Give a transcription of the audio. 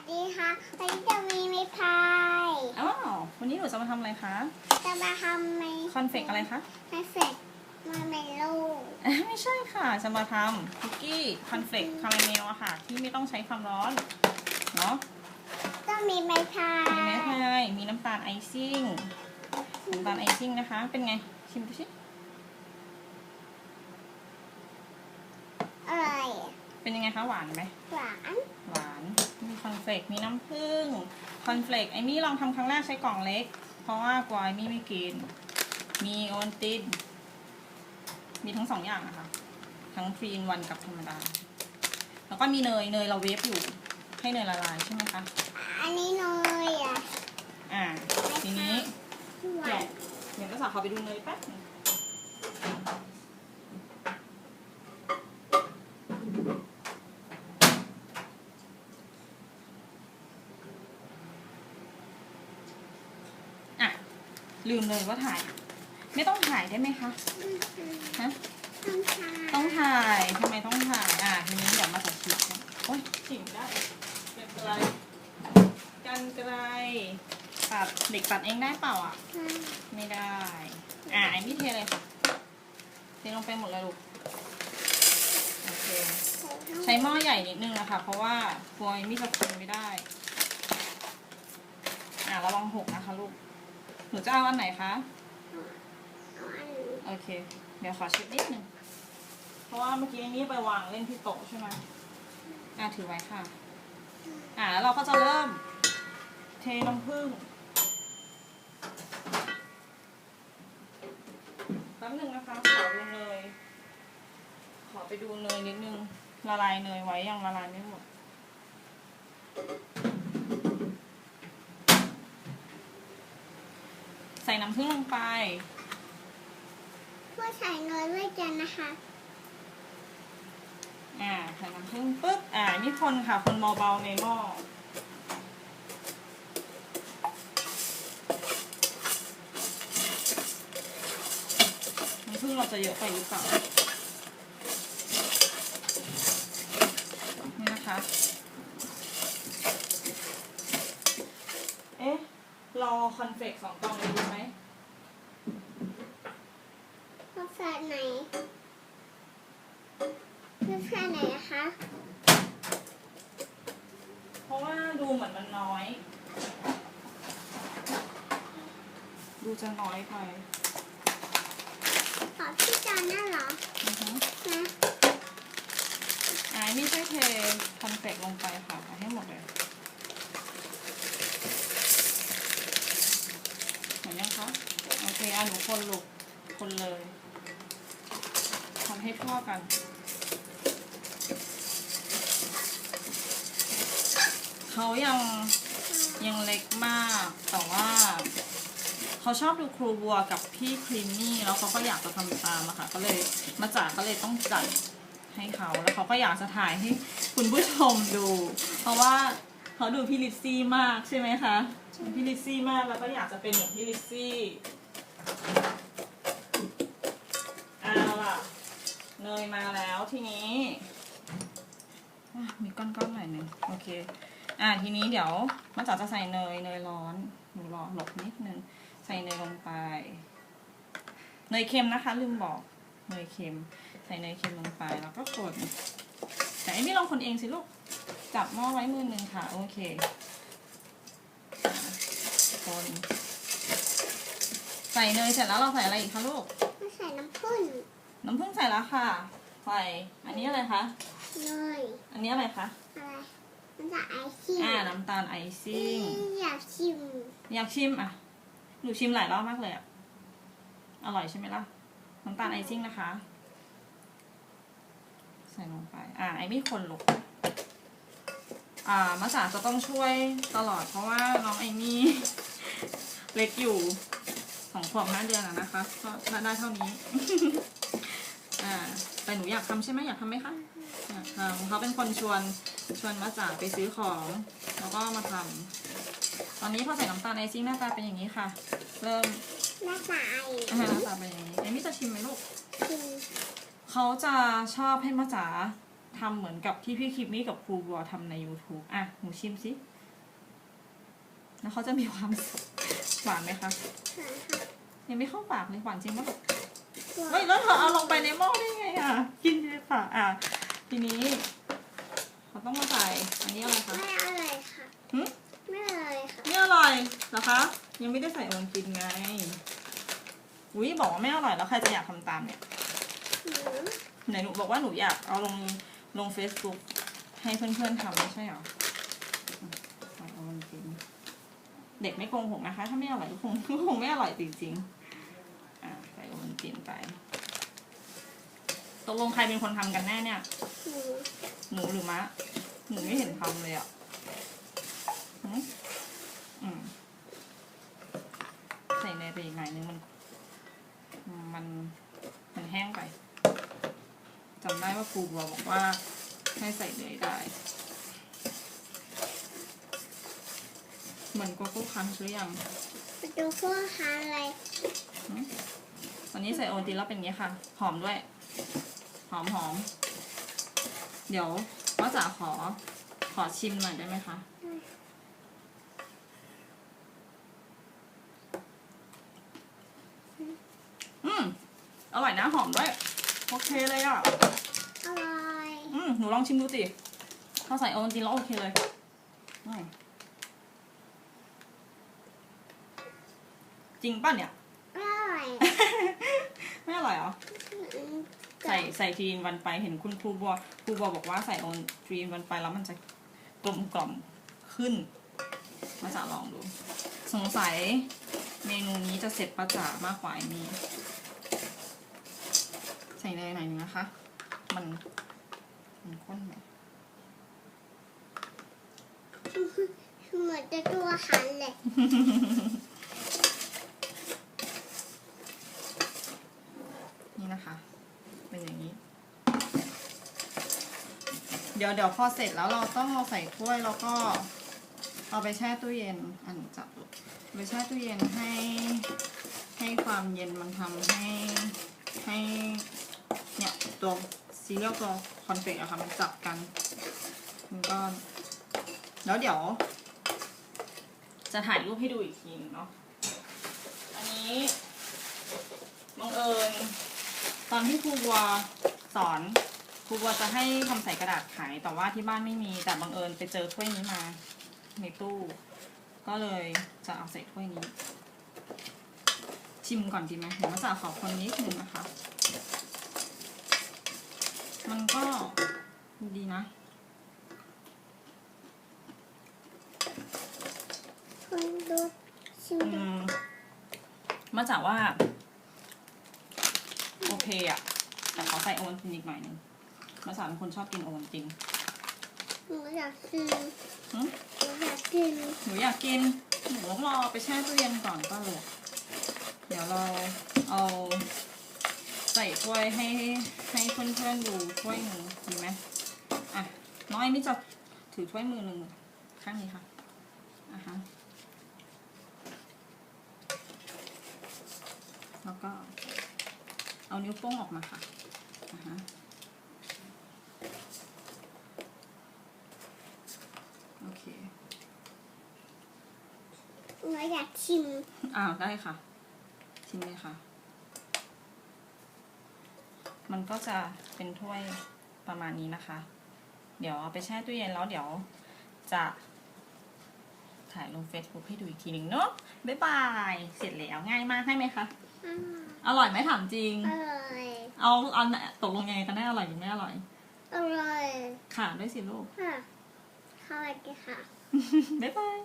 สดีค่ะวันนี้จะมีไม้พายอ้าววันนี้หนูจะมาทำอะไรคะจะมาทำไม้คอนเฟกอะไรคะไม้เฟกมาเมโลเอ้ยไม่ใช่ค่ะ จะมาทำคุกกี้คอนเฟกคาราเมลอะค่ะ ที่ไม่ต้องใช้ความร้อนเนาะต้องมีไม้พายมีแม่พายมีน้ำตาลไอซิ่งน้ำตาลไอซิ่งนะคะ เป็นไงชิมดูสิอร่อยเป็นยังไงคะหวานไหมหวานหวานมี คอนเฟกมีน้ำผึ้งคอนเฟลกไอมี่ลองทำครั้งแรกใช้กล่องเล็ก เพราะว่ากลัวไอมี่ไม่กิน มีโอวัลติน มีทั้งสองอย่างนะคะ ทั้งฟรีนวันกับธรรมดา แล้วก็มีเนย เนยเราเวฟอยู่ ให้เนยละลายใช่ไหมคะ อันนี้เนยอะ อ่า ทีนี้หวาเดี๋ยนวเดี๋ยวก็สาวขอไปดูเนยแป๊บนึงอะ ลืมเลยว่าถ่าย ไม่ต้องถ่ายได้ไหมคะ ฮะ ต้องทาต้องถ่ายทำไมต้องถ่าย อะทีนี้เดี๋ยวมาตัดฉีกกันโอ๊ยฉีกไม่ได้กันไกลกันไกลตัดเด็กตัดเองได้เปล่าอะ ไม่ได้ อะไอ้มี่เทเลยค่ะ เทลงไปหมดเลยลูก โอเค ใช้หม้อใหญ่นิดนึงนะคะ เพราะว่ากลัวไอ้มี่จะคนไม่ได้ อะระวังหกนะคะลูก หนูจะเอาอันไหนคะ โอเค เดี๋ยวขอเช็ดนิดนึง เพราะว่าเมื่อกี้นี่ไปวางเล่นที่โต๊ะใช่ไหมอะถือไว้ค่ะ อะแล้วเราก็จะเริ่ม เทน้ำผึ้งแป๊บนึงนะคะขอดูเนย ขอไปดูเนยนิดนึง ละลายเนยไว้ยังละลายไม่หมด ส่น้ำผึ้งลงไป เพื่อใส่เนยด้วยกันนะคะอ่าใส่น้ำผึ้งปุ๊บอ่านี่คนค่ะ คนเบาๆในหม้อน้ำผึ้งเราจะเยอะไปหรือเปล่านี่นะคะ เอ๊ะ รอคอนเฟกสองกล่องเลย ดีไหมเพื่อใส่ไหนเพื่อใส่ไหนนะคะ เพราะว่าดูเหมือนมันน้อย ดูจะน้อยไปขอพี่จานนั่นเหรออือฮึนะอ่านี่ช่วยเทคอนเฟกต์ลงไปค่ะเอาให้หมดเลยเห็นยังคะ โอเคอะหนูคนลูกคนเลย ทั่วกัน เขายังยังเล็กมาก แต่ว่า เขาชอบดูครูบัวกับพี่ครีมมี่แล้วเขาก็อยากจะทำตามอะค่ะ ก็เลยมาจากก็เลยต้องจัดให้เขา แล้วเขาก็อยากจะถ่ายให้คุณผู้ชมดู เพราะว่าเขาดูพี่ลิซซี่มากใช่ไหมคะพี่ลิซซี่มากแล้วก็อยากจะเป็นเหมือนพี่ลิซซี่ เนยมาแล้วทีนี้อะมีก้อนๆหน่อยหนึ่งโอเค อะทีนี้เดี๋ยวมาจ๋าจะใส่เนยเนยร้อนหนูรอหลบนิดนึงใส่เนยลงไป เนยเค็มนะคะ ลืมบอกเนยเค็ม ใส่เนยเค็มลงไปแล้วก็คนแต่ไอ้ไม่ลองคนเองสิลูกจับหม้อไว้มือหนึ่งค่ะ โอเคอะคนใส่เนยเสร็จแล้วเราใส่อะไรอีกคะลูกเพื่อใส่น้ำผึ้ง น้ำผึ้งใส่แล้วค่ะใส่อันนี้อะไรคะ เนยอันนี้อะไรคะ อะไรมันจะไอซิ่งอ่า น้ำตาลไอซิ่ง อยากชิม อยากชิมอะ หนูชิมหลายรอบมากเลยอะ อร่อยใช่ไหมล่ะ น้ำตาลไอซิ่งนะคะ ใส่ลงไป อ่า ไอไม่คนลูกอ่ามาสาจะต้องช่วยตลอดเพราะว่าน้องไอมี่เล็กอยู่ สองขวบห้าเดือนอะนะคะก็ได้เท่านี้ อ่าแต่หนูอยากทำใช่ไหมอยากทำไหมคะอยากทำเขาเป็นคนชวนชวนมาจ๋าไปซื้อของ แล้วก็มาทำตอนนี้พอใส่น้ำตาลไอซิ่งหน้าตาเป็นอย่างนี้ค่ะ เริ่มหน้าตาไออาหารหน้าตาเป็นอย่างนี้เอมี่จะชิมไหมลูกชิมเขาจะชอบให้มาจ๋าทำเหมือนกับที่พี่คิมมี่กับครูบัวทำใน YouTube อะหนูชิมสิแล้วเขาจะมีความสุข หวานไหมคะค่ะค่ะยังไม่เข้าปากเลยหวานจริงปะตัวเฮ้ยแล้วเธอเอาลงไปในหม้อได้ไงอะ กินในปากอะ ทีนี้เขาต้องมาใส่อันนี้อะไรคะ ไม่อร่อยค่ะหึไม่อร่อยค่ะ ไม่อร่อยเหรอคะ ยังไม่ได้ใส่โอวัลตินไง อุ้ยบอกว่าไม่อร่อยแล้วใครจะอยากทำตามเนี่ยหนูไหนหนูบอกว่าหนูอยากเอาลงลง Facebook ให้เพื่อนๆทำไม่ใช่เหรออื เด็กไม่โกงผมนะคะ ถ้าไม่อร่อยก็คงก็คงไม่อร่อยจริงๆ อะใส่โอวัลตินไปตกลงใครเป็นคนทำกันแน่เนี่ยหนูหนูหรือมะ หนูไม่เห็นทำเลยอะหืมอืมใส่เนยไปอีกหน่อยนึงมัน มัน มันแห้งไปจำได้ว่าครูบัวบอกว่าให้ใส่เนยได้ เหมือนโกโก้คันช์หรือยังไปดูพวกหาอะไรวันนี้ใส่โอวัลตินแล้วเป็นอย่างนี้ค่ะหอมด้วย หอมหอม เดี๋ยวว่าจ๋าขอขอชิมหน่อยได้ไหมคะอืมอร่อยนะหอมด้วย โอเคเลยอะ อร่อย อืมหนูลองชิมดูสิถ้าใส่โอวัลตินแล้วโอเคเลยอืม จริงป่ะเนี่ยอร่อยไม่อร่อยเหรอ ใส่ใส่ทีนวันไปเห็นคุณครูบัวครูบัวบอกว่าใส่โอนทีนวันไปแล้วมันจะกลมกล่อมขึ้น มาจ๋าลองดู สงสัยเมนูนี้จะเสร็จป้าจ๋ามากกว่าไอ้นี่ใส่เนยหน่อยนึงนะคะ มันมันข้นไหมเหมือนจะตัวหันเลย นี่นะคะ เป็นอย่างนี้ เดี๋ยวเดี๋ยวพอเสร็จแล้วเราต้องเอาใส่ถ้วยแล้วก็เอาไปแช่ตู้เย็นอันจับไปแช่ตู้เย็นให้ให้ความเย็นมันทำให้ให้เนี่ยตัวซีเรียลตัวคอนเฟกอะค่ะมันจับกันมันก็แล้วเดี๋ยว จะถ่ายรูปให้ดูอีกทีนเนาะอันนี้บังเอิญตอนที่ครูบัวสอน ครูบัวจะให้ทำใส่กระดาษขายแต่ว่าที่บ้านไม่มีแต่บังเอิญไปเจอถ้วยนี้มาในตู้ ก็เลยจะเอาใส่ถ้วยนี้ ชิมก่อนดีไหมเดี๋ยวมาจากขอคนนิดนึงนะคะ มันก็ดีนะคนดูชิมอืดูมมาจากว่า โอเคอะแต่ขอใส่โอวัลตินอีกหน่อยหนึง มาจากเป็นคนชอบกินโอวัลตินหนูอยากกินหึหนูอยากกินหนูอยากกินหนูต้องรอไปแช่ตู้เย็นก่อนก็เลยเดี๋ยวเราเอาใส่ถ้วยให้ให้เพื่อนๆดูถ้วยหนึ่งดีไหมอะน้อยนี่จะถือถ้วยมือหนึ่งข้างนี้ค่ะอะฮะแล้วก็เอานิ้วโป้งออกมาค่ะอะฮะ โอเค หนูอยากชิม อ้าวได้ค่ะ ชิมเลยค่ะ มันก็จะเป็นถ้วยประมาณนี้นะคะ เดี๋ยวเอาไปแช่ตู้เย็นแล้วเดี๋ยวจะถ่ายลง Facebook ให้ดูอีกทีหนึ่งเนาะบ๊ายบาย เสร็จแล้วง่ายมากให้ไหมคะอร่อยอร่อยไหมถามจริง อร่อย เอาเอาตกลงยังไงกันแน่อร่อยหรือไม่อร่อย อร่อย ค่ะด้วยสิลูก ค่ะสวัสดีค่ะ บ๊ายบาย